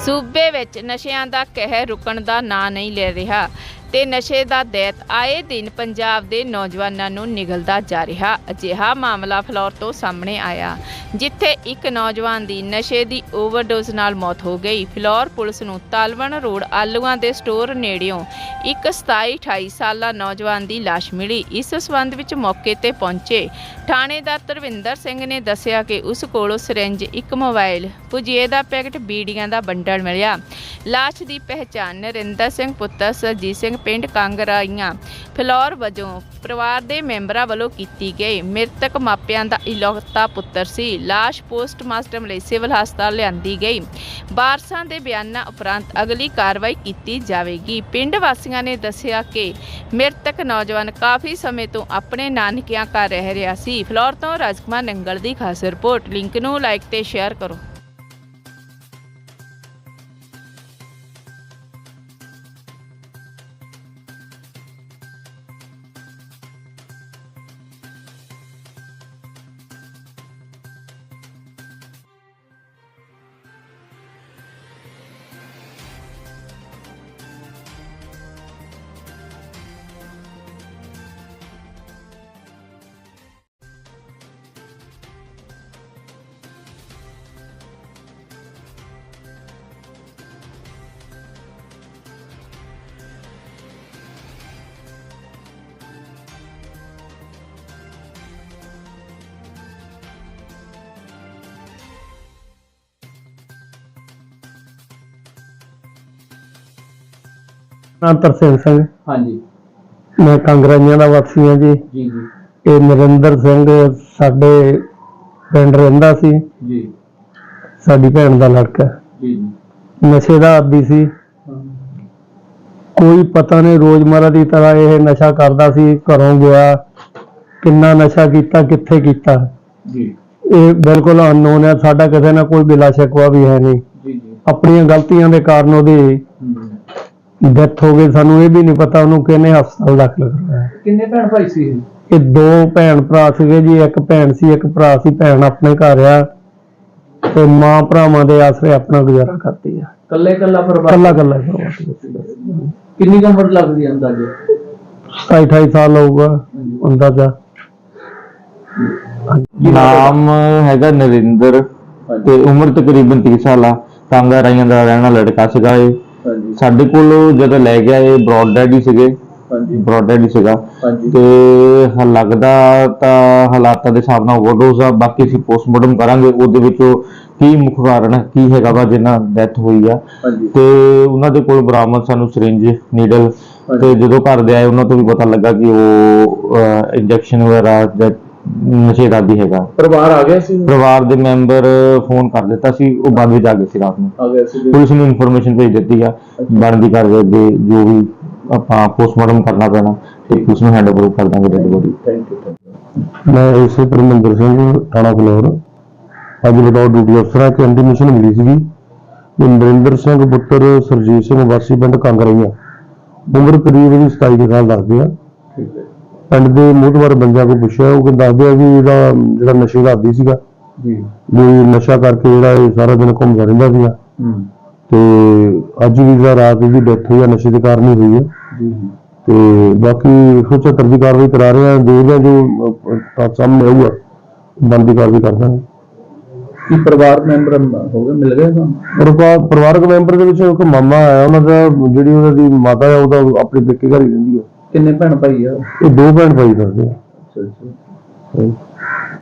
ਸੂਬੇ ਵਿੱਚ ਨਸ਼ਿਆਂ ਦਾ ਕਹਿਰ ਰੁਕਣ ਦਾ ਨਾਂ ਨਹੀਂ ਲੈ ਰਿਹਾ। ਤੇ ਨਸ਼ੇ ਦਾ ਦੈਤ ਆਏ ਦਿਨ ਪੰਜਾਬ ਦੇ ਨੌਜਵਾਨਾਂ ਨੂੰ ਨਿਗਲਦਾ ਜਾ ਰਿਹਾ। ਅਜਿਹਾ ਮਾਮਲਾ ਫਲੌਰ ਤੋਂ ਸਾਹਮਣੇ ਆਇਆ, ਜਿੱਥੇ ਇੱਕ ਨੌਜਵਾਨ ਦੀ ਨਸ਼ੇ ਦੀ ਓਵਰਡੋਜ਼ ਨਾਲ ਮੌਤ ਹੋ ਗਈ। ਫਲੌਰ ਪੁਲਿਸ ਨੂੰ ਤਾਲਵਣ ਰੋਡ ਆਲੂਆਂ ਦੇ ਸਟੋਰ ਨੇੜਿਓਂ ਇੱਕ 27 28 ਸਾਲਾ ਨੌਜਵਾਨ ਦੀ ਲਾਸ਼ ਮਿਲੀ। ਇਸ ਸਬੰਧ ਵਿੱਚ ਮੌਕੇ ਤੇ ਪਹੁੰਚੇ ਥਾਣੇਦਾਰ ਤਰਵਿੰਦਰ ਸਿੰਘ ਨੇ ਦੱਸਿਆ ਕਿ ਉਸ ਕੋਲੋਂ ਸਿਰੰਜ, ਇੱਕ ਮੋਬਾਈਲ ਪੁਜੀਏ ਦਾ ਪੈਕਟ, ਬੀੜੀਆਂ ਦਾ ਬੰਡਲ ਮਿਲਿਆ। ਲਾਸ਼ ਦੀ ਪਹਿਚਾਣ ਨਰਿੰਦਰ ਸਿੰਘ ਪੁੱਤਰ ਸਰਜੀਤ ਸਿੰਘ ਪਿੰਡ ਕਾਂਗਰਾਈਆਂ। ਫਲੌਰ ਵਜੋਂ ਪਰਿਵਾਰ ਦੇ ਮੈਂਬਰਾਂ ਵੱਲੋਂ ਕੀਤੀ ਗਈ ਮ੍ਰਿਤਕ ਮਾਪਿਆਂ ਦਾ ਇਲੌਕਤਾ ਪੁੱਤਰ ਸੀ। ਲਾਸ਼ ਪੋਸਟਮਾਸਟਰ ਲਈ ਸਿਵਲ ਹਸਪਤਾਲ ਲਿਆਂਦੀ ਗਈ। ਵਾਰਸਾਂ ਦੇ ਬਿਆਨਾਂ ਉਪਰੰਤ ਅਗਲੀ ਕਾਰਵਾਈ ਕੀਤੀ ਜਾਵੇਗੀ। ਪਿੰਡ ਵਾਸੀਆਂ ਨੇ ਦੱਸਿਆ ਕਿ ਮ੍ਰਿਤਕ ਨੌਜਵਾਨ ਕਾਫੀ ਸਮੇਂ ਤੋਂ ਆਪਣੇ ਨਾਨਕਿਆਂ ਘਰ ਰਹਿ ਰਿਹਾ ਸੀ। ਫਲੌਰ ਤੋਂ ਰਾਜਕੁਮਾਰ ਨੰਗਲ ਦੀ ਖਾਸ ਰਿਪੋਰਟ। ਲਿੰਕ ਨੂੰ ਲਾਈਕ ਤੇ ਸ਼ੇਅਰ ਕਰੋ। ਨਾਮ ਤਰਸੇਮ ਸਿੰਘ। ਹਾਂਜੀ। ਮੈਂ ਕਾਂਗਰਾਈਆਂ ਦਾ ਵਾਸੀ ਹਾਂ ਜੀ। ਜੀ ਜੀ। ਇਹ ਨਰਿੰਦਰ ਸਿੰਘ ਸਾਡੇ ਪਿੰਡ ਰਹਿੰਦਾ ਸੀ। ਜੀ। ਸਾਡੀ ਭੈਣ ਦਾ ਲੜਕਾ। ਜੀ ਜੀ। ਨਸ਼ੇ ਦਾ ਆਦੀ ਸੀ। ਕੋਈ ਪਤਾ ਨਹੀਂ ਰੋਜ਼ਮਰਾ ਦੀ ਤਰ੍ਹਾਂ ਇਹ ਨਸ਼ਾ ਕਰਦਾ ਸੀ ਘਰੋਂ ਗਿਆ। ਕਿੰਨਾ ਨਸ਼ਾ ਕੀਤਾ ਕਿੱਥੇ ਕੀਤਾ। ਜੀ। ਇਹ ਬਿਲਕੁਲ ਅਨਨੋਨ ਹੈ। ਸਾਡਾ ਕਿਸੇ ਨਾਲ ਕੋਈ ਬਿਲਾ ਸ਼ਿਕਵਾ ਵੀ ਹੈ ਨਹੀਂ। ਜੀ ਜੀ। ਆਪਣੀਆਂ ਗਲਤੀਆਂ ਦੇ ਕਾਰਨ ਉਹਦੀ। ਡੈਥ ਹੋ ਗਈ ਸਾਨੂੰ ਇਹ ਵੀ ਨਹੀਂ ਪਤਾ ਉਹਨੂੰ ਕਿਹਨੇ ਹਸਪਤਾਲ ਦਾਖਲ ਕਰਾਇਆ ਕਿੰਨੇ ਭੈਣ ਭਾਈ ਸੀ ਇਹ? ਦੋ ਭੈਣ ਭਰਾ ਸੀਗੇ ਜੀ ਇੱਕ ਭੈਣ ਸੀ ਇੱਕ ਭਰਾ ਸੀ ਭੈਣ ਆਪਣੇ ਘਰ ਆ। ਤੇ ਮਾਂ ਭਰਾਵਾਂ ਦੇ ਆਸਰੇ ਆਪਣਾ ਗੁਜ਼ਾਰਾ ਕਰਦੀ ਆ। ਕੱਲੇ ਕੱਲਾ ਪਰਿਵਾਰ? ਕੱਲਾ ਕੱਲਾ ਪਰਿਵਾਰ। ਕਿੰਨੀ ਕੁ ਉਮਰ ਲੱਗਦੀ ਅੰਦਾਜ਼ੇ? 27 28 ਸਾਲ ਹੋਊਗਾ ਅੰਦਾਜ਼ਾ। ਨਾਮ ਹੈਗਾ ਨਰਿੰਦਰ ਤੇ ਉਮਰ ਤਕਰੀਬਨ 30 ਸਾਲ ਆ। ਕਾਂਗਾ ਰਾਈਆਂ ਦਾ ਰਹਿਣ ਵਾਲਾ ਲੜਕਾ ਸੀਗਾ ਇਹ। ਹਾਂਜੀ। ਸਾਡੇ ਕੋਲ ਜਦੋਂ ਲੈ ਗਿਆ ਇਹ ਬ੍ਰੌਡ ਡੈਡ ਸੀਗੇ ਹਾਂਜੀ। ਬ੍ਰੌਡ ਡੈਡ ਸੀਗਾ ਹਾਂਜੀ। ਤੇ ਹ- ਲੱਗਦਾ ਤਾਂ ਹਾਲਾਤਾਂ ਦੇ ਹਿਸਾਬ ਨਾਲ ਓਵਰਡੋਜ਼ ਆ ਬਾਕੀ ਅਸੀਂ ਪੋਸਟਮਾਰਟਮ ਕਰਾਂਗੇ ਉਹਦੇ ਵਿੱਚੋਂ ਕੀ ਮੁੱਖ ਕਾਰਨ ਹੈ, ਕੀ ਹੈਗਾ ਵਾ ਜਿਨ੍ਹਾਂ ਡੈਥ ਹੋਈ ਆ। ਹਾਂਜੀ। ਤੇ ਉਹਨਾਂ ਦੇ ਕੋਲ ਬਰਾਮਦ ਸਾਨੂੰ ਸਿਰਿੰਜ ਨੀਡਲ ਤੇ ਜਦੋਂ ਘਰ ਦੇ ਆਏ ਉਹਨਾਂ ਤੋਂ ਵੀ ਪਤਾ ਲੱਗਾ ਕਿ ਉਹ ਇੰਜੈਕਸ਼ਨ ਵਗੈਰਾ ਜਾਂ ਨਸ਼ੇ ਦਾ ਵੀ ਹੈਗਾ। ਪਰਿਵਾਰ ਆ ਗਿਆ ਸੀ? ਪਰਿਵਾਰ ਦੇ ਮੈਂਬਰ ਫੋਨ ਕਰ ਦਿੱਤਾ ਸੀ ਉਹ ਬੰਦ ਵਿੱਚ ਆ ਗਏ ਸੀ ਰਾਤ ਨੂੰ। ਆ ਗਿਆ ਸੀ ਪੁਲਿਸ ਨੂੰ ਇਨਫੋਰਮੇਸ਼ਨ ਭੇਜ ਦਿੱਤੀ ਆ ਬਣਦੀ ਕਾਰਵਾਈ ਦੇ ਜੋ ਵੀ ਆਪਾਂ ਪੋਸਟਮਾਰਟਮ ਕਰਨਾ ਪੈਣਾ ਤੇ ਪੁਲਿਸ ਨੂੰ ਹੈਂਡਓਵਰ ਕਰ ਦਾਂਗੇ ਡੈਡ ਬੋਡੀ ਥੈਂਕ ਯੂ ਮੈਂ ਇਸੇ ਪਰਮਿੰਦਰ ਸਿੰਘ ਥਾਣਾ ਫਲੋਰ। ਅੱਜ ਬਤੌਰ ਡਿਊਟੀ ਅਫਸਰ ਆ ਕਿ ਇੰਟੀਮੇਸ਼ਨ ਮਿਲੀ ਸੀਗੀ। ਨਰਿੰਦਰ ਸਿੰਘ ਪੁੱਤਰ ਸਰਜੀਤ ਸਿੰਘ ਵਾਸੀ ਪਿੰਡ ਕਾਂਗਰਾਈਆਂ ਉਮਰ ਕਰੀਬ ਇਹਦੀ 27 ਕੁ ਸਾਲ ਦੱਸਦੇ ਆ। ਪਿੰਡ ਦੇ ਮੋਹਤਵਾਰ ਬੰਦਿਆਂ ਕੋਲ ਪੁੱਛਿਆ ਉਹ ਕਹਿੰਦਾ ਦੱਸਦੇ ਆ ਵੀ ਇਹਦਾ ਜਿਹੜਾ ਨਸ਼ੇ ਦਾ ਆਦੀ ਸੀਗਾ ਜੀ। ਵੀ ਨਸ਼ਾ ਕਰਕੇ ਜਿਹੜਾ ਇਹ ਸਾਰਾ ਦਿਨ ਘੁੰਮਦਾ ਰਹਿੰਦਾ ਸੀਗਾ। ਤੇ ਅੱਜ ਵੀ ਜਿਹੜਾ ਰਾਤ ਇਹਦੀ ਡੈਥ ਹੋਈ ਆ ਨਸ਼ੇ ਦੇ ਕਾਰਨ ਹੀ ਹੋਈ ਜੀ ਜੀ। ਤੇ ਬਾਕੀ 174 ਦੀ ਕਾਰਵਾਈ ਕਰਾ ਰਹੇ ਆ ਦੇਖਦੇ ਆ ਜੋ ਅਹ, ਸਾਹਮਣੇ ਆਊਗਾ ਬੰਦੀ ਕਾਰਵਾਈ ਕਰ ਦਾਂਗੇ। ਕੀ ਪਰਿਵਾਰ ਮੈਂਬਰ ਹੋ ਗਏ ਮਿਲ ਗਏ ਤੁਹਾਨੂੰ? ਪਰਿਵਾਰ ਪਰਿਵਾਰਕ ਮੈਂਬਰ ਦੇ ਵਿੱਚ ਇੱਕ ਮਾਮਾ ਆਇਆ ਉਹਨਾਂ ਦਾ ਜਿਹੜੀ ਉਹਨਾਂ ਦੀ ਮਾਤਾ ਆ ਉਹਦਾ ਆਪਣੇ ਪੇਕੇ ਘਰ ਹੀ ਰਹਿੰਦੀ ਆ। ਕਿੰਨੇ ਭੈਣ ਭਾਈ ਆ? ਇਹ ਦੋ ਭੈਣ ਭਾਈ ਦੱਸਦੇ ਆ। ਅੱਛਾ ਅੱਛਾ।